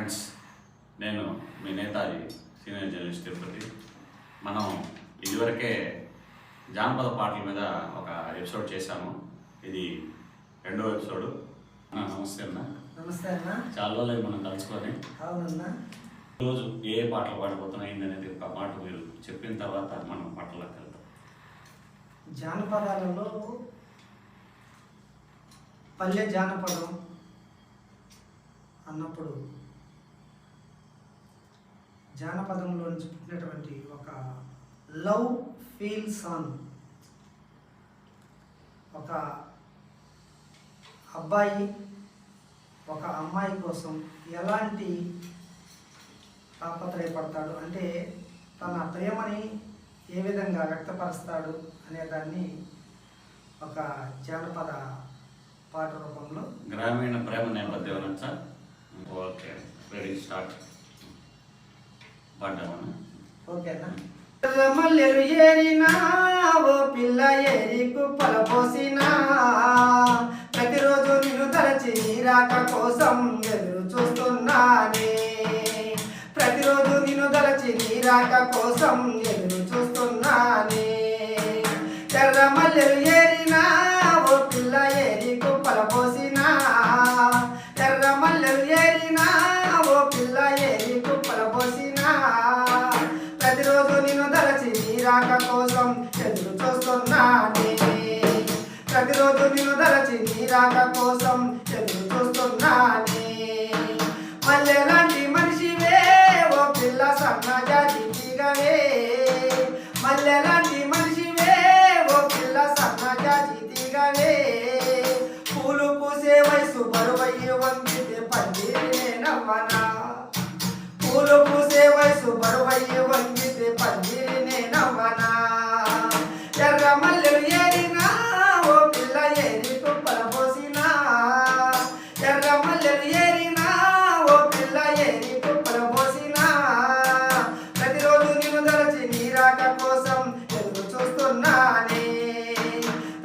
Friends నేను మీ Netaji senior journalist Tirupati. మనం ఇదివరకే జానపద పాటల మీద ఒక ఎపిసోడ్ చేశాము. ఇది రెండో ఎపిసోడ్. నమస్తే అన్న. నమస్తే అన్న. చాలా రోజులు మనం కలుసుకొని. అవునన్నా. రోజు ఏ ఏ పాటలు పాడిపోతున్నాయి అనేది ఒక మాట మీరు చెప్పిన తర్వాత మనం పాటలకు వెళ్తాం జానపదాలలో పల్లె జానపదం అన్నప్పుడు జానపదంలో నుంచి పుట్టినటువంటి ఒక లవ్ ఫీల్ సాంగ్. ఒక అబ్బాయి ఒక అమ్మాయి కోసం ఎలాంటి తాపత్రయపడతాడు? అంటే తన ప్రేమని ఏ విధంగా వ్యక్తపరుస్తాడు అనే దాన్ని ఒక జానపద పాట రూపంలో గ్రామీణ ప్రేమ నేపథ్యం ఓకే వెరీ స్టార్ట్. పాడ్డామన్నా ఓకేనా? ఏరినా ఓ పిల్ల ఏరికు పలపోసినా. ప్రతిరోజు నిన్ను తలచి రాక కోసం ఎదురు చూస్తున్నానే. ప్రతిరోజు నిన్ను తలచి రాక కోసం Hallelujah. రాక కోసం ఎదురు చూస్తున్నానే.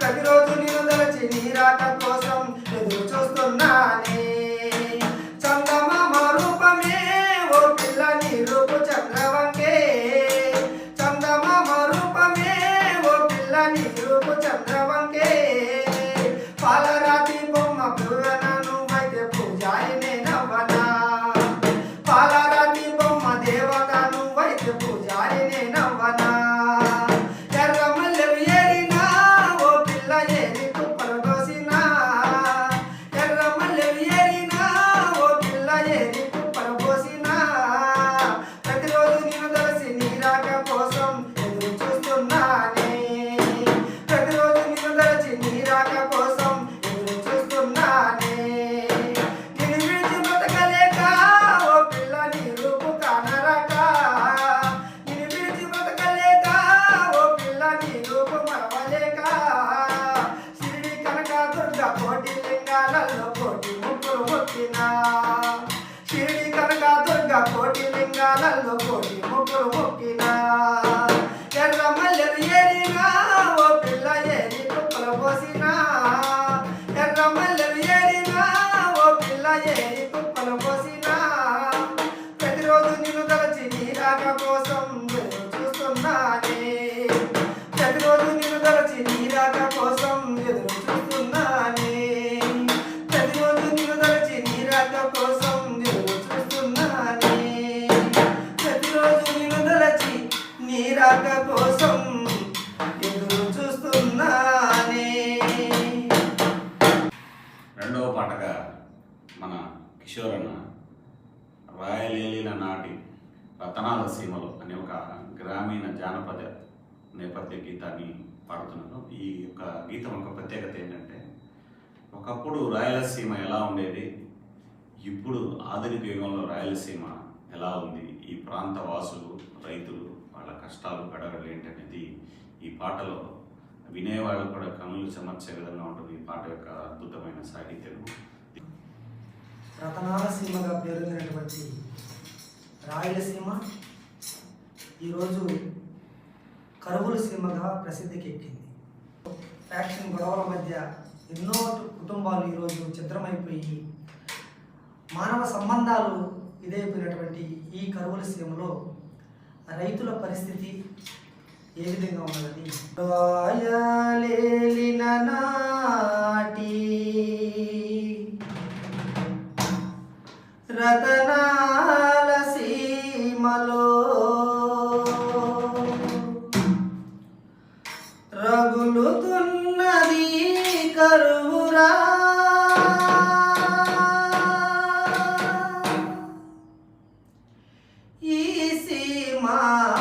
ప్రతిరోజు నిన్ను తలచి నీ రాక కోసం ఎదురు చూస్తున్నానే. చందమామ రూపమే ఓ పిల్ల నీ రూపు చంద్రవంకే. చందమామ రూపమే ఓ పిల్ల నీ రూపు చంద్రవంకే. లింగాలలో కోటి ముక్కులు మొక్కినా. ఎర్ర మల్లెలు ఏరినా ఓ పిల్ల ఏరి కుప్పలు పోసినా. ఎర్ర మల్లెలు ఏరినా ఓ పిల్ల ఏరి కుప్పలు పోసినా. ప్రతిరోజు నిన్ను తలచి నీ రాక కోసం చూస్తున్నా. రాక కోసం ఎదురు చూస్తున్నానే. రెండవ పాటగా మన కిషోర్ అన్న రాయలేలిన నాటి రతనాల సీమలు అనే ఒక గ్రామీణ జానపద నేపథ్య గీతాన్ని పాడుతున్నాను. ఈ యొక్క గీతం ఒక ప్రత్యేకత ఏంటంటే ఒకప్పుడు రాయలసీమ ఎలా ఉండేది? ఇప్పుడు ఆధునిక యుగంలో రాయలసీమ ఎలా ఉంది? ఈ ప్రాంత వాసులు రైతులు చాలా కష్టాలు గడగడలు ఏంటనేది ఈ పాటలో వినేవాళ్ళు కూడా కనులు చెమర్చే విధంగా ఉంటుంది ఈ పాట యొక్క అద్భుతమైన సాహిత్యం. రతనాల సీమగా పేరొందినటువంటి రాయలసీమ ఈరోజు కరువుల సీమగా ప్రసిద్ధికి ఎక్కింది ఫ్యాక్షన్ గొడవల మధ్య ఎన్నో కుటుంబాలు ఈరోజు చిత్రమైపోయి మానవ సంబంధాలు ఇదైపోయినటువంటి ఈ కరువుల సీమలో రైతుల పరిస్థితి ఏ విధంగా ఉన్నది నాటి రతనా মা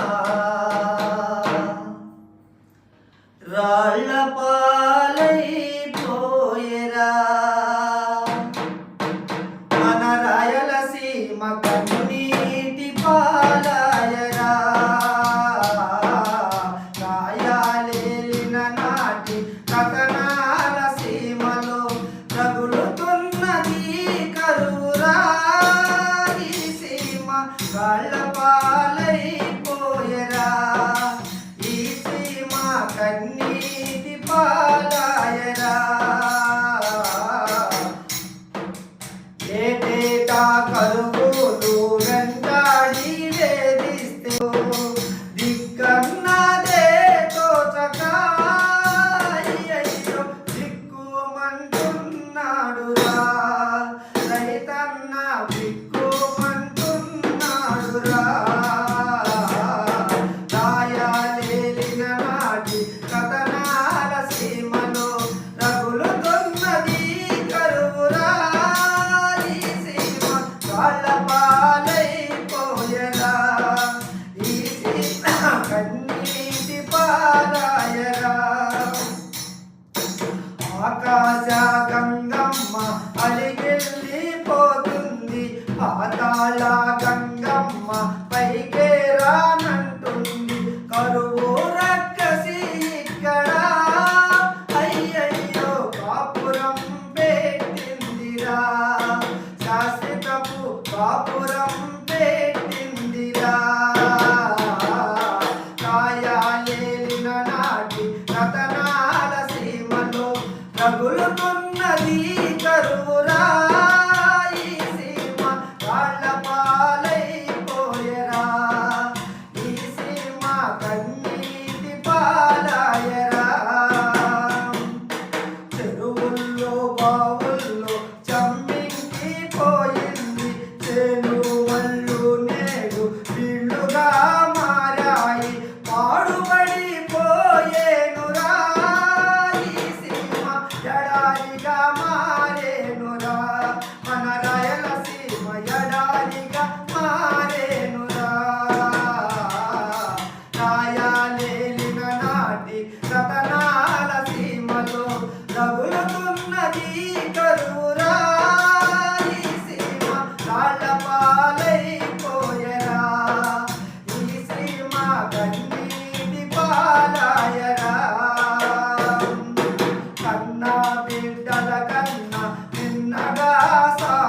కన్నీటి పాలాయరా ఏటేటా కరువు పాతాళ గంగమ్మ పైకే రామ కన్నీటి పాలాయరా.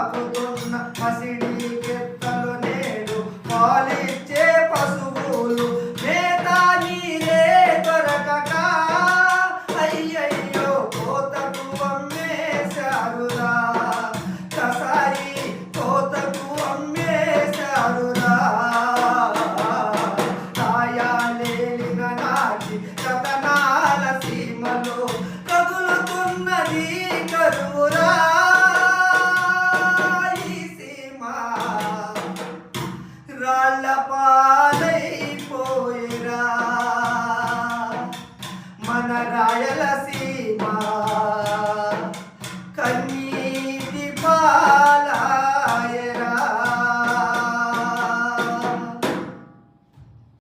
아프도 వాళ్ళ పాలైపోయిరా. మన రాయలసీమ